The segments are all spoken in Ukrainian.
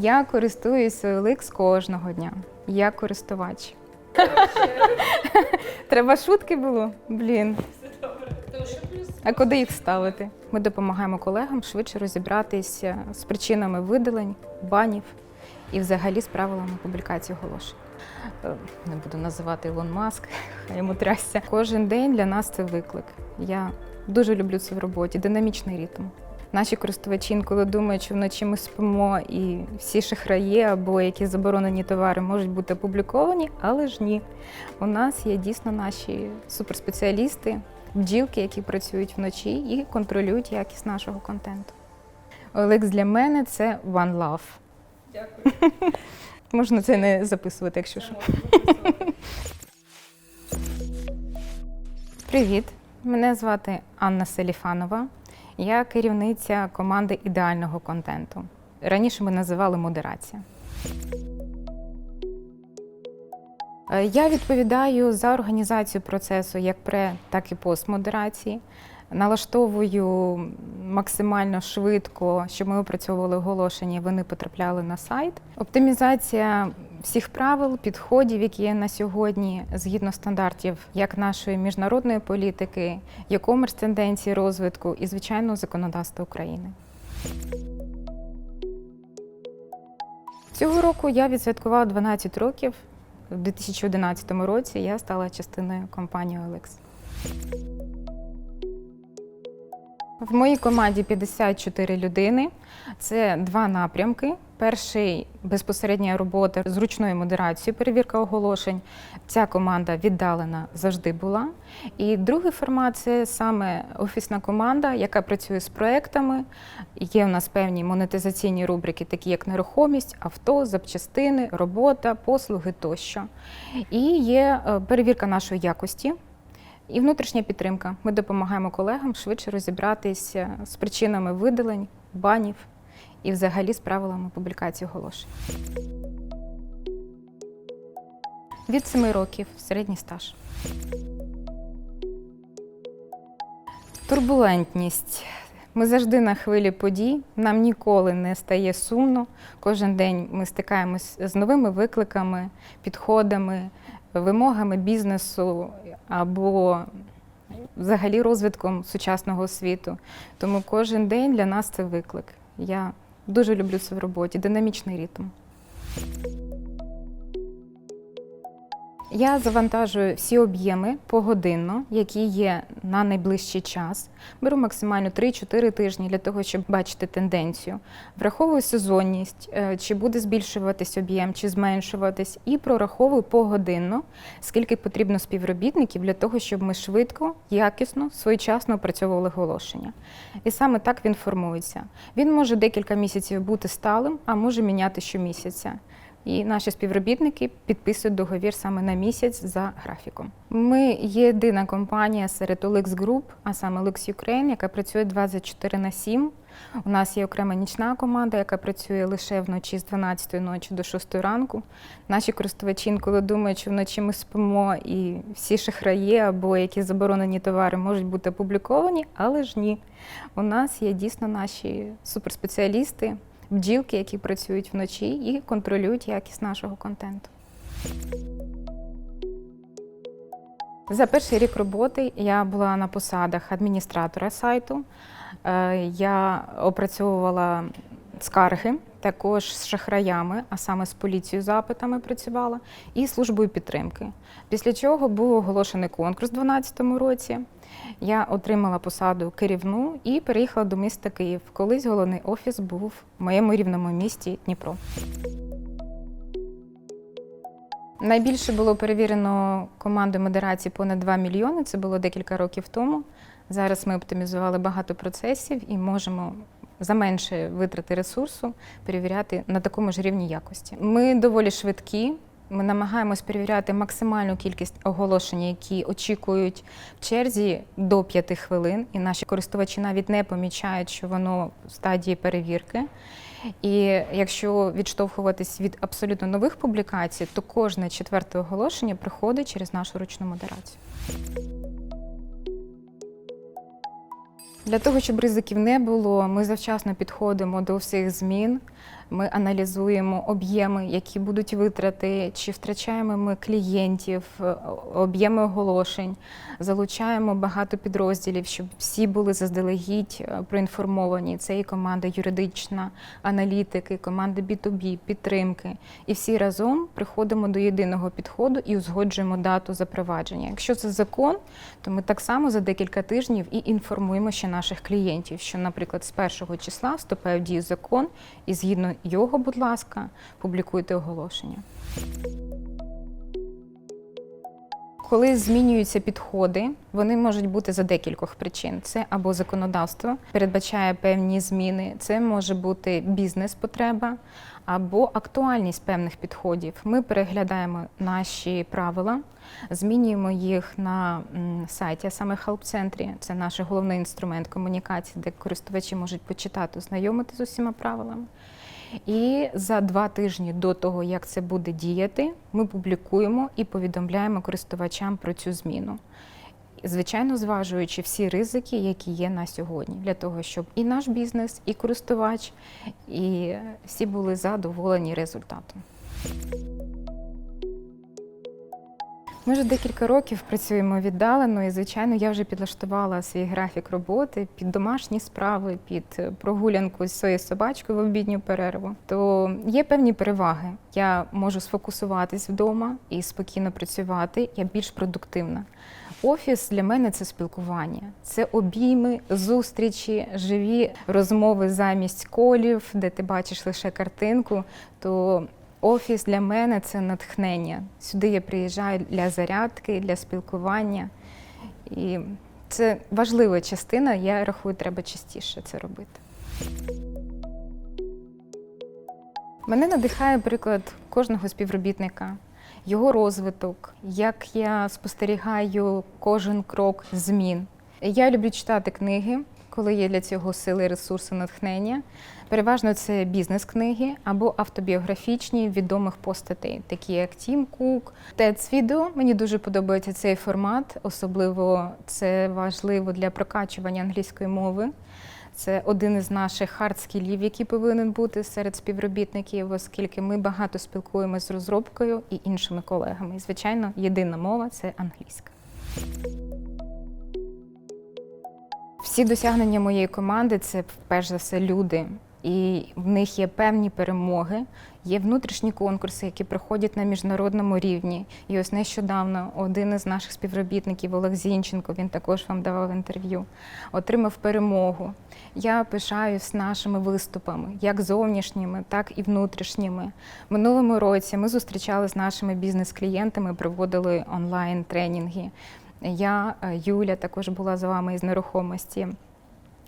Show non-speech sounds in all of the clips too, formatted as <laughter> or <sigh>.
Я користуюся OLX кожного дня. Я користувач. <laughs> Треба шутки було? Блін. А куди їх ставити? Ми допомагаємо колегам швидше розібратися з причинами видалень, банів і взагалі з правилами публікації оголошень. Е, Не буду називати Ілон Маск, <laughs> хай йому трясся. Кожен день для нас це виклик. Я дуже люблю це в роботі, динамічний ритм. Наші користувачі інколи думають, що вночі ми спимо і всі шахраї або які заборонені товари можуть бути опубліковані, але ж ні. У нас є дійсно наші суперспеціалісти, бджілки, які працюють вночі і контролюють якість нашого контенту. OLX для мене це One Love. Дякую. Можна це не записувати, якщо що. Привіт! Мене звати Анна Селіфанова. Я керівниця команди ідеального контенту. Раніше ми називали модерація. Е, Я відповідаю за організацію процесу як пре, так і постмодерації. Налаштовую максимально швидко, щоб ми опрацьовували оголошення, вони потрапляли на сайт. Оптимізація всіх правил, підходів, які є на сьогодні, згідно стандартів як нашої міжнародної політики, e-commerce тенденції розвитку і, звичайно, законодавства України. Цього року я відсвяткувала 12 років. У 2011 році я стала частиною компанії OLX. В моїй команді 54 людини. Це два напрямки. Перший безпосередня робота з ручною модерацією, перевірка оголошень. Ця команда віддалена завжди була. І другий формат це саме офісна команда, яка працює з проектами. Є у нас певні монетизаційні рубрики, такі як нерухомість, авто, запчастини, робота, послуги тощо. І є е, перевірка нашої якості. І внутрішня підтримка. Ми допомагаємо колегам швидше розібратися з причинами видалень, банів і взагалі з правилами публікації оголошень. Від 7 років середній стаж. Турбулентність. Ми завжди на хвилі подій. Нам ніколи не стає сумно. Кожен день ми стикаємось з новими викликами, підходами, вимогами бізнесу або взагалі розвитком сучасного світу. Тому кожен день для нас це виклик. Я дуже люблю це в роботі, динамічний ритм. Я завантажую всі об'єми погодинно, які є на найближчий час. Беру максимально 3-4 тижні для того, щоб бачити тенденцію. Враховую сезонність, е, чи буде збільшуватись об'єм, чи зменшуватись, і прораховую погодинно, скільки потрібно співробітників для того, щоб ми швидко, якісно, своєчасно опрацьовували оголошення. І саме так він формується. Він може декілька місяців бути сталим, а може міняти щомісяця. І наші співробітники підписують договір саме на місяць за графіком. Ми єдина компанія серед OLX Group, а саме OLX Ukraine, яка працює 24 на 7. У нас є окрема нічна команда, яка працює лише вночі з 12 ночі до 6 ранку. Наші користувачі інколи думають, що вночі ми спимо і всі шахраї або які заборонені товари можуть бути опубліковані, але ж ні. У нас є дійсно наші суперспеціалісти, бджілки, які працюють вночі і контролюють якість нашого контенту. За перший рік роботи я була на посадах адміністратора сайту. Е, Я опрацьовувала скарги, також з шахраями, а саме з поліцією запитами працювала, і службою підтримки. Після чого був оголошений конкурс у 2012 році. Я отримала посаду керівну і переїхала до міста Київ. Колись головний офіс був в моєму рівному місті Дніпро. Найбільше було перевірено командою модерації понад 2 мільйони. Це було декілька років тому. Зараз ми оптимізували багато процесів і можемо за менше витрати ресурсу перевіряти на такому ж рівні якості. Ми доволі швидкі. Ми намагаємось перевіряти максимальну кількість оголошень, які очікують в черзі до 5 хвилин, і наші користувачі навіть не помічають, що воно в стадії перевірки. І якщо відштовхуватись від абсолютно нових публікацій, то кожне четверте оголошення приходить через нашу ручну модерацію. Для того, щоб ризиків не було, ми завчасно підходимо до всіх змін. Ми аналізуємо об'єми, які будуть витрати, чи втрачаємо ми клієнтів, е, об'єми оголошень, залучаємо багато підрозділів, щоб всі були заздалегідь е, проінформовані. Це і команда юридична, аналітики, команда B2B, підтримки. І всі разом приходимо до єдиного підходу і узгоджуємо дату запровадження. Якщо це закон, то ми так само за декілька тижнів і інформуємо ще наших клієнтів, що, наприклад, з першого числа вступає в дію закон, і згідно його, будь ласка, публікуйте оголошення. Коли змінюються підходи, вони можуть бути за декількох причин. Це або законодавство передбачає певні зміни, це може бути бізнес-потреба або актуальність певних підходів. Ми переглядаємо наші правила, змінюємо їх на сайті, а саме Help-центрі. Це наш головний інструмент комунікації, де користувачі можуть почитати, ознайомити з усіма правилами. І за два тижні до того, як це буде діяти, ми публікуємо і повідомляємо користувачам про цю зміну. Звичайно, зважуючи всі ризики, які є на сьогодні, для того, щоб і наш бізнес, і користувач, і всі були задоволені результатом. Ми вже декілька років працюємо віддалено, і звичайно, я вже підлаштувала свій графік роботи під домашні справи, під е, прогулянку з своєю собачкою в обідню перерву. То є певні переваги. Я можу сфокусуватись вдома і спокійно працювати. Я більш продуктивна. Офіс для мене це спілкування, це обійми, зустрічі, живі розмови замість колів, де ти бачиш лише картинку. То Офіс для мене це натхнення. Сюди я приїжджаю для зарядки, для спілкування. І це важлива частина, я рахую, треба частіше це робити. Мене надихає приклад кожного співробітника, його розвиток, як я спостерігаю кожен крок змін. Я люблю читати книги, коли є для цього сили, ресурси, натхнення. Переважно це бізнес-книги або автобіографічні відомих постатей, такі як Тім Кук, TEDx відео. Мені дуже подобається цей формат, особливо це важливо для прокачування англійської мови. Це один із наших хард-скілів, який повинен бути серед співробітників, оскільки ми багато спілкуємося з розробкою і іншими колегами. І, звичайно, єдина мова це англійська. Всі досягнення моєї команди це перш за все люди, і в них є певні перемоги. Є внутрішні конкурси, які проходять на міжнародному рівні. І ось нещодавно один із наших співробітників, Олег Зінченко, він також вам давав інтерв'ю, отримав перемогу. Я пишаюсь нашими виступами, як зовнішніми, так і внутрішніми. Минулому році ми зустрічалися з нашими бізнес-клієнтами, проводили онлайн-тренінги. Я, е, Юля, також була з вами із нерухомості.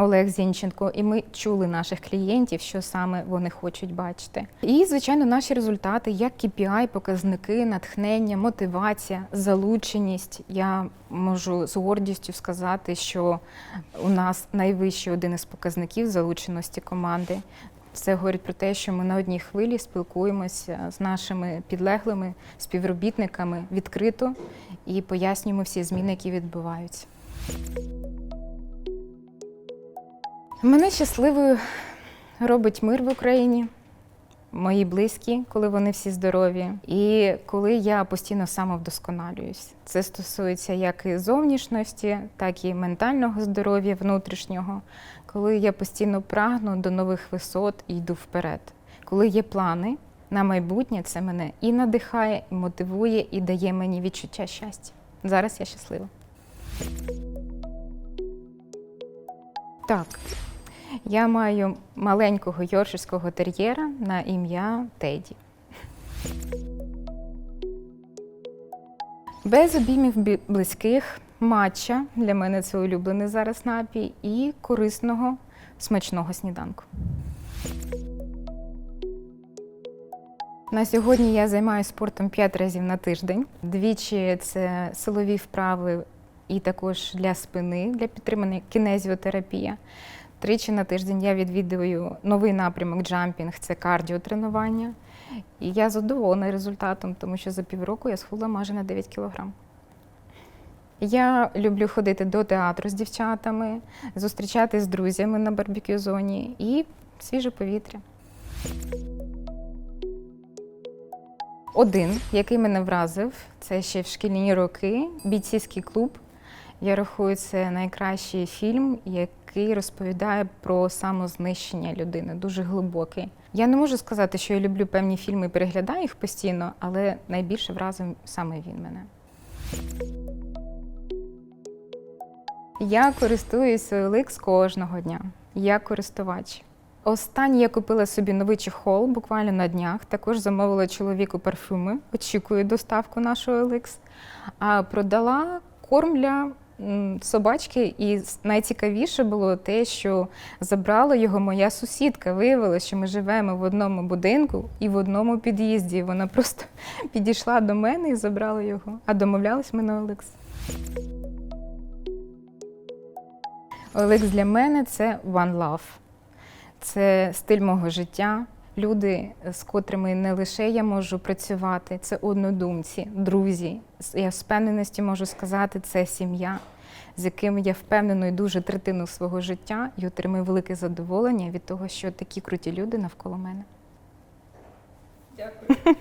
Олег Зінченко, і ми чули наших клієнтів, що саме вони хочуть бачити. І, звичайно, наші результати, як KPI, показники, натхнення, мотивація, залученість. Я можу з гордістю сказати, що у нас найвищий один із показників залученості команди. Це говорить про те, що ми на одній хвилі спілкуємося з нашими підлеглими співробітниками відкрито і пояснюємо всі зміни, які відбуваються. Мене щасливою робить мир в Україні, мої близькі, коли вони всі здорові, і коли я постійно самовдосконалююсь. Це стосується як і зовнішності, так і ментального здоров'я внутрішнього, коли я постійно прагну до нових висот і йду вперед. Коли є плани на майбутнє, це мене і надихає, і мотивує, і дає мені відчуття щастя. Зараз я щаслива. Так, я маю маленького йорширського тер'єра на ім'я Теді. Без обіймів близьких, матча для мене це улюблений зараз напій і корисного смачного сніданку. На сьогодні я займаюся спортом 5 разів на тиждень. Двічі це силові вправи і також для спини, для підтримання кінезіотерапія. Тричі на тиждень я відвідую новий напрямок джампінг це кардіотренування. І я задоволена результатом, тому що за півроку я схудла майже на 9 кілограм. Я люблю ходити до театру з дівчатами, зустрічатись з друзями на барбекю зоні і свіже повітря. Один, який мене вразив, це ще в шкільні роки. Бійцівський клуб. Я рахую, це найкращий фільм, який розповідає про самознищення людини, дуже глибокий. Я не можу сказати, що я люблю певні фільми і переглядаю їх постійно, але найбільше вразив саме він мене. Я користуюсь OLX кожного дня. Я користувач. Останній я купила собі новий чехол буквально на днях. Також замовила чоловіку парфюми. Очікую доставку нашого OLX. А продала корм для собачки, і найцікавіше було те, що забрала його моя сусідка. Виявилося, що ми живемо в одному будинку і в одному під'їзді. Вона просто <laughs> підійшла до мене і забрала його. А домовлялись ми на OLX. OLX для мене це One Love. Це стиль мого життя. Люди, з котрими не лише я можу працювати, це однодумці, друзі. Я з впевненості можу сказати, це сім'я, з яким я впевненою дуже третину свого життя і отримую велике задоволення від того, що такі круті люди навколо мене. Дякую.